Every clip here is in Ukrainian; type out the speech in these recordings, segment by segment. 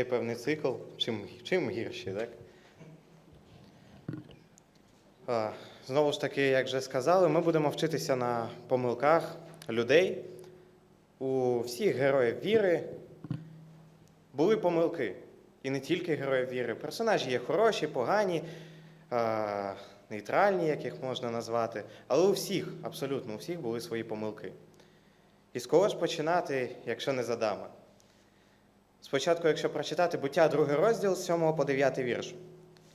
дітей певний цикл, чим, чим гірші, так? А, Знову ж таки, як вже сказали, ми будемо вчитися на помилках людей. У всіх героїв віри були помилки. І не тільки героїв віри. Персонажі є хороші, погані, а, нейтральні, як їх можна назвати. Але у всіх, абсолютно у всіх були свої помилки. І з кого ж починати, якщо не з Адама? Спочатку, якщо прочитати буття, другий розділ з 7 по 9 вірш.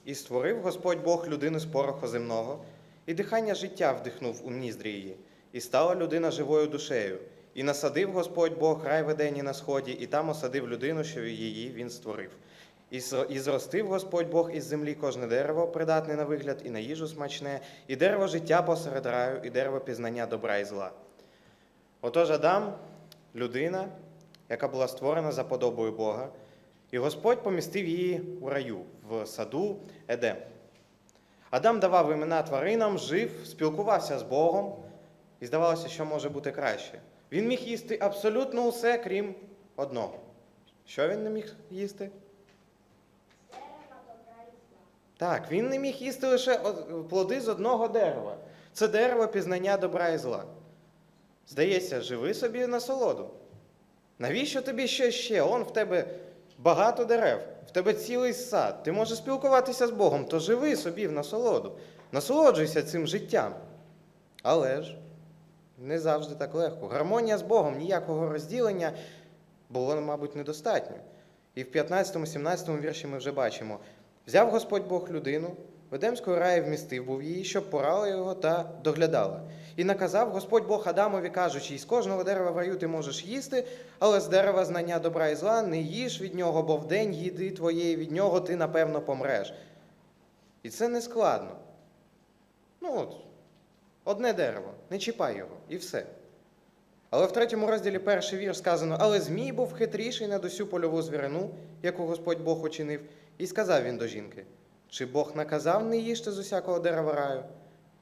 І створив Господь Бог людину з пороху земного, і дихання життя вдихнув у ніздрі її, і стала людина живою душею. І насадив Господь Бог рай в Едені на сході, і там осадив людину, що її він створив. І зростив Господь Бог із землі кожне дерево, придатне на вигляд, і на їжу смачне, і дерево життя посеред раю, і дерево пізнання добра і зла. Отож Адам, людина, яка була створена за подобою Бога, і Господь помістив її у раю в саду Едем. Адам давав імена тваринам, жив, спілкувався з Богом, і здавалося, що може бути краще. Він міг їсти абсолютно усе, крім одного. Що він не міг їсти? Так, він не міг їсти лише плоди з одного дерева. Це дерево пізнання добра і зла. Здається, живи собі насолоду. Навіщо тобі ще ще? Он в тебе багато дерев, в тебе цілий сад. Ти можеш спілкуватися з Богом, то живи собі в насолоду. Насолоджуйся цим життям. Але ж не завжди так легко. Гармонія з Богом, ніякого розділення було, мабуть, недостатньо. І в 15-17 вірші ми вже бачимо: взяв Господь Бог людину, в Едемської раї вмістив був її, щоб порала його та доглядала. І наказав Господь Бог Адамові, кажучи, із кожного дерева в раю ти можеш їсти, але з дерева знання добра і зла не їж від нього, бо в день їди твоєї від нього ти напевно помреш. І це не складно. Ну от, одне дерево, не чіпай його, і все. Але в третьому розділі перший вірш сказано: Але Змій був хитріший над усю польову звірину, яку Господь Бог учинив, і сказав він до жінки: Чи Бог наказав не їжте з усякого дерева раю?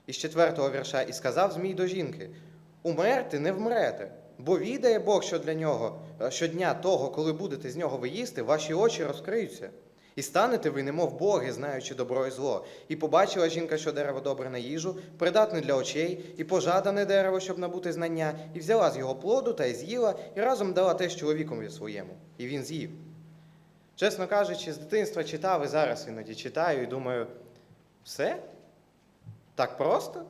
І з четвертого вірша, і сказав Змій до жінки: Умерти не вмрете, бо відає Бог, що для нього е, щодня того, коли будете з нього ви їсти, ваші очі розкриються. І станете ви, немов боги, знаючи добро і зло. І побачила жінка, що дерево добре на їжу, придатне для очей, і пожадане дерево, щоб набути знання, і взяла з його плоду та й з'їла, і разом дала теж чоловікові своєму. І він з'їв. Чесно кажучи, з дитинства читав і зараз іноді читаю і думаю, все? Так просто?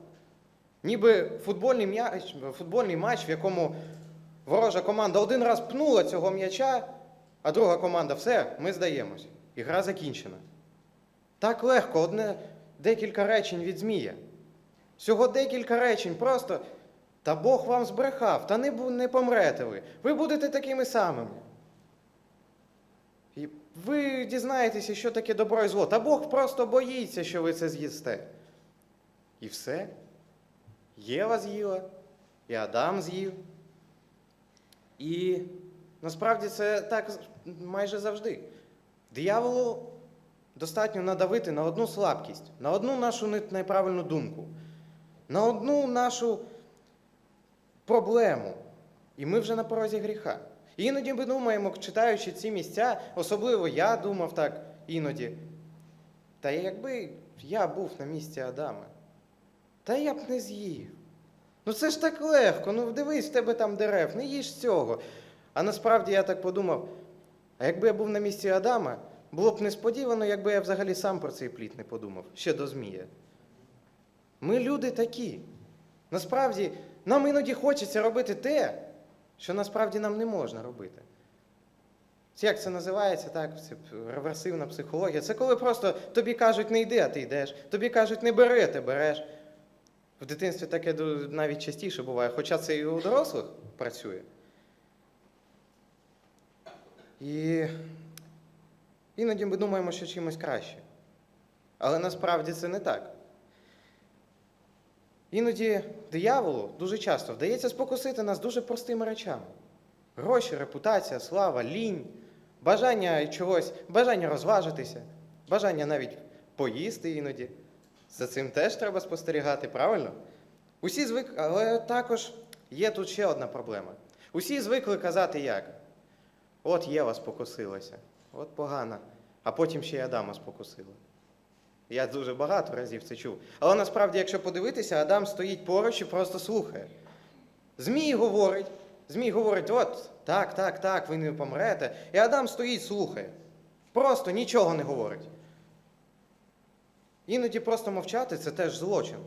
Ніби футбольний, м'яч, футбольний матч, в якому ворожа команда один раз пнула цього м'яча, а друга команда все, ми здаємось. І гра закінчена. Так легко, одне декілька речень від Змія. Всього декілька речень, просто. Та Бог вам збрехав, та не, не помрете ви. Ви будете такими самими. І ви дізнаєтеся, що таке добро і зло. Та Бог просто боїться, що ви це з'їсте. І все. Єва з'їла, і Адам з'їв. І насправді це так майже завжди. Дияволу достатньо надавити на одну слабкість, на одну нашу неправильну думку, на одну нашу проблему. І ми вже на порозі гріха. І іноді ми думаємо, читаючи ці місця, особливо я думав так іноді. Та якби я був на місці Адама, та я б не з'їв. Ну це ж так легко, ну дивись, в тебе там дерев, не їж цього. А насправді я так подумав: а якби я був на місці Адама, було б несподівано, якби я взагалі сам про цей плід не подумав, ще до Змія. Ми люди такі. Насправді, нам іноді хочеться робити те, що насправді нам не можна робити. Як це називається, так? Це реверсивна психологія. Це коли просто тобі кажуть, не йди, а ти йдеш. Тобі кажуть, не бери, ти береш. В дитинстві таке навіть частіше буває, хоча це і у дорослих працює. І іноді ми думаємо, що чимось краще. Але насправді це не так. Іноді дияволу дуже часто вдається спокусити нас дуже простими речами: гроші, репутація, слава, лінь, бажання чогось, бажання розважитися, бажання навіть поїсти іноді. За цим теж треба спостерігати, правильно? Усі звикли, але також є тут ще одна проблема. Усі звикли казати як? От Єва спокусилася, от погано. А потім ще й Адама спокусила. Я дуже багато разів це чув. Але насправді, якщо подивитися, Адам стоїть поруч і просто слухає. Змій говорить, Змій говорить, от, так, так, так, ви не помрете. І Адам стоїть, слухає. Просто нічого не говорить. Іноді просто мовчати це теж злочин.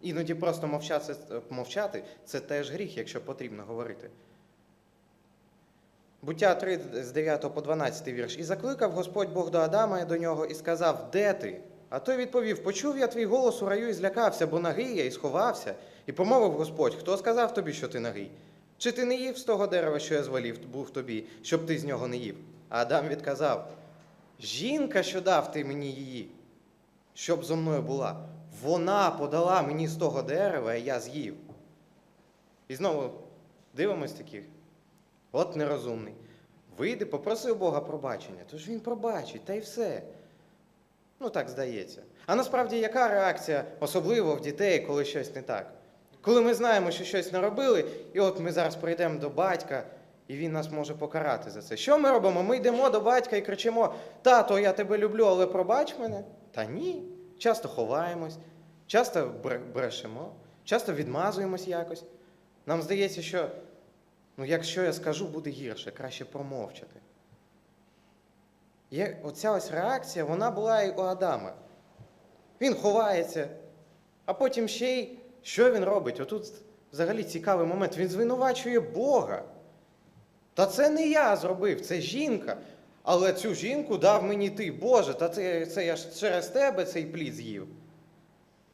Іноді просто мовчати, мовчати це теж гріх, якщо потрібно говорити. Буття 3 з 9 по 12 вірш. І закликав Господь Бог до Адама і до нього і сказав: Де ти? А той відповів: Почув я твій голос у раю і злякався, бо нагий я і сховався. І помовив Господь: Хто сказав тобі, що ти нагий? Чи ти не їв з того дерева, що я звалів, був тобі, щоб ти з нього не їв? А Адам відказав: Жінка, що дав ти мені її, щоб зо мною була, вона подала мені з того дерева, і я з'їв. І знову дивимось таких. От нерозумний. Вийди, попроси у Бога пробачення, тож він пробачить, та й все. Ну так здається. А насправді яка реакція, особливо в дітей, коли щось не так? Коли ми знаємо, що щось не робили, і от ми зараз прийдемо до батька, і він нас може покарати за це. Що ми робимо? Ми йдемо до батька і кричимо: Тато, я тебе люблю, але пробач мене. Та ні. Часто ховаємось, часто брешемо, часто відмазуємось якось. Нам здається, що ну, якщо я скажу, буде гірше, краще промовчати. Є, оця ось реакція, вона була і у Адама. Він ховається, а потім ще й що він робить? Отут взагалі цікавий момент. Він звинувачує Бога. Та це не я зробив, це жінка. Але цю жінку дав мені ти, Боже, та це, це я ж через тебе цей плід з'їв.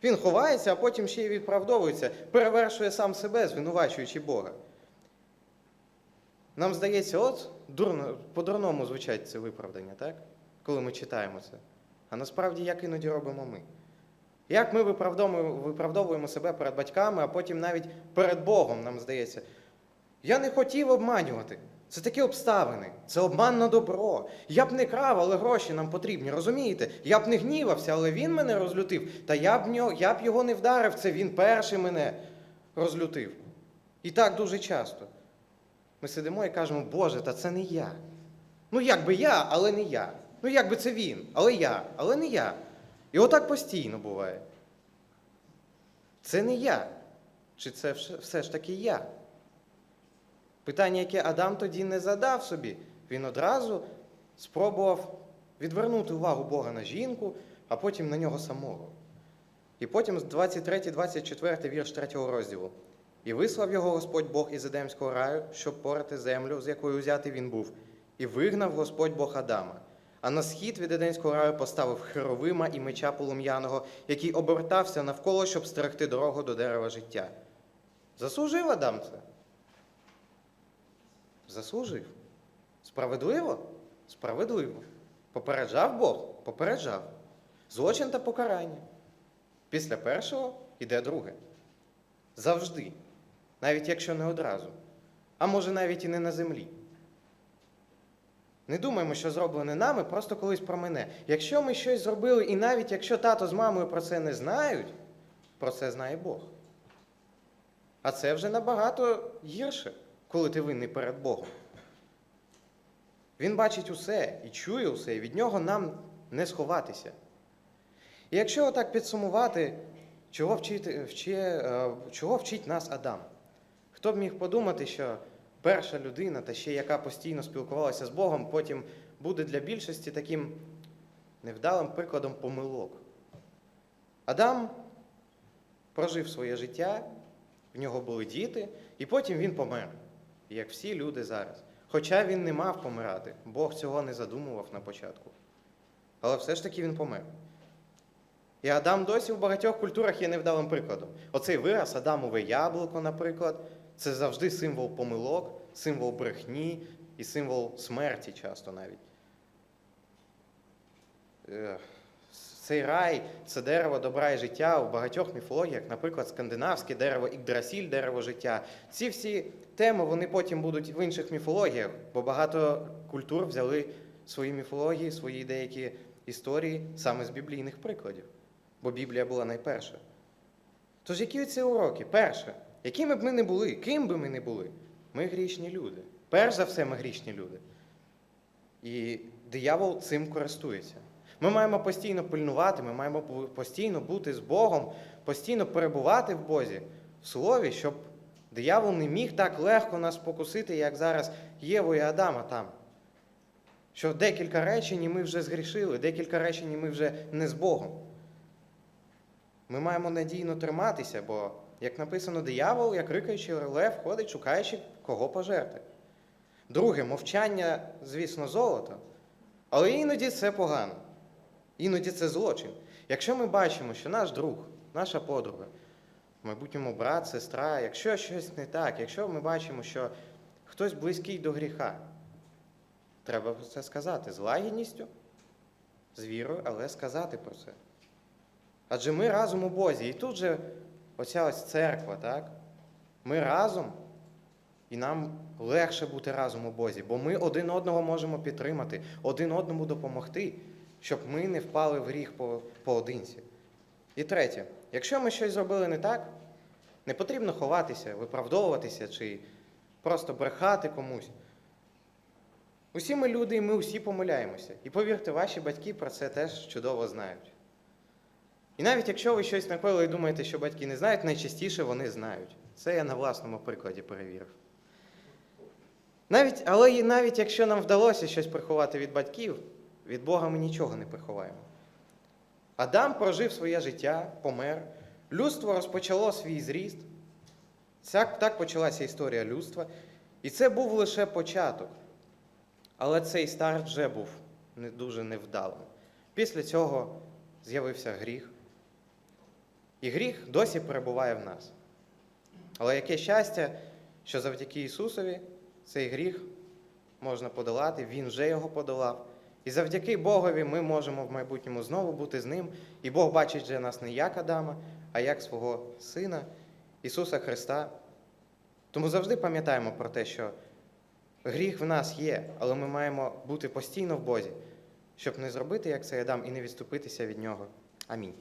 Він ховається, а потім ще й відправдовується, перевершує сам себе, звинувачуючи Бога. Нам здається, от дурно, по-дурному звучать це виправдання, так? Коли ми читаємо це. А насправді, як іноді робимо ми? Як ми виправдовуємо, себе перед батьками, а потім навіть перед Богом, нам здається. Я не хотів обманювати. Це такі обставини, це обман на добро. Я б не крав, але гроші нам потрібні, розумієте? Я б не гнівався, але він мене розлютив. Та я б, нього, я б його не вдарив, це він перший мене розлютив. І так дуже часто. Ми сидимо і кажемо, Боже, та це не я. Ну як би я, але не я. Ну як би це він, але я, але не я. І отак постійно буває. Це не я. Чи це все ж таки я? Питання, яке Адам тоді не задав собі, він одразу спробував відвернути увагу Бога на жінку, а потім на нього самого. І потім з 23-24 вірш 3 розділу. І вислав його Господь Бог із Едемського раю, щоб порати землю, з якої узятий він був, і вигнав Господь Бог Адама. А на схід від Едемського раю поставив херовима і меча полум'яного, який обертався навколо, щоб стерегти дорогу до дерева життя. Заслужив Адам це? Заслужив. Справедливо? Справедливо. Попереджав Бог? Попереджав. Злочин та покарання. Після першого йде друге. Завжди. Навіть якщо не одразу. А може навіть і не на землі. Не думаємо, що зроблене нами, просто колись про мене. Якщо ми щось зробили, і навіть якщо тато з мамою про це не знають, про це знає Бог. А це вже набагато гірше, коли ти винний перед Богом. Він бачить усе і чує усе, і від нього нам не сховатися. І якщо отак підсумувати, чого, вчити, вчи, е, чого вчить нас Адам? Хто б міг подумати, що перша людина, та ще яка постійно спілкувалася з Богом, потім буде для більшості таким невдалим прикладом помилок. Адам прожив своє життя, в нього були діти, і потім він помер, як всі люди зараз. Хоча він не мав помирати, Бог цього не задумував на початку. Але все ж таки він помер. І Адам досі в багатьох культурах є невдалим прикладом. Оцей вираз Адамове яблуко, наприклад, це завжди символ помилок, символ брехні і символ смерті часто навіть. Цей рай це дерево добра і життя у багатьох міфологіях, наприклад, скандинавське дерево Ікдрасіль, дерево життя. Ці всі теми вони потім будуть в інших міфологіях, бо багато культур взяли свої міфології, свої деякі історії саме з біблійних прикладів, бо Біблія була найперша. Тож які це уроки? Перше, якими б ми не були, ким би ми не були, ми грішні люди. Перш за все, ми грішні люди. І диявол цим користується. Ми маємо постійно пильнувати, ми маємо постійно бути з Богом, постійно перебувати в Бозі, в Слові, щоб диявол не міг так легко нас покусити, як зараз Єву і Адама там. Що декілька речень ми вже згрішили, декілька речень ми вже не з Богом. Ми маємо надійно триматися, бо, як написано, диявол, як рикаючий лев, ходить, шукаючи кого пожерти. Друге, мовчання, звісно, золото, але іноді це погано. Іноді це злочин. Якщо ми бачимо, що наш друг, наша подруга, в майбутньому брат, сестра, якщо щось не так, якщо ми бачимо, що хтось близький до гріха, треба про це сказати з лагідністю, з вірою, але сказати про це. Адже ми разом у Бозі. І тут же оця ось церква, так? Ми разом, і нам легше бути разом у Бозі, бо ми один одного можемо підтримати, один одному допомогти, щоб ми не впали в гріх по, поодинці. І третє, якщо ми щось зробили не так, не потрібно ховатися, виправдовуватися чи просто брехати комусь. Усі ми люди, і ми усі помиляємося. І повірте, ваші батьки про це теж чудово знають. І навіть якщо ви щось накоїли і думаєте, що батьки не знають, найчастіше вони знають. Це я на власному прикладі перевірив. Навіть, але навіть якщо нам вдалося щось приховати від батьків, від Бога ми нічого не приховаємо. Адам прожив своє життя, помер, людство розпочало свій зріст. Так, почалася історія людства. І це був лише початок. Але цей старт вже був не дуже невдалим. Після цього з'явився гріх. І гріх досі перебуває в нас. Але яке щастя, що завдяки Ісусові цей гріх можна подолати, Він вже його подолав. І завдяки Богові ми можемо в майбутньому знову бути з ним. І Бог бачить вже нас не як Адама, а як свого Сина Ісуса Христа. Тому завжди пам'ятаємо про те, що гріх в нас є, але ми маємо бути постійно в Бозі, щоб не зробити, як цей Адам, і не відступитися від нього. Амінь.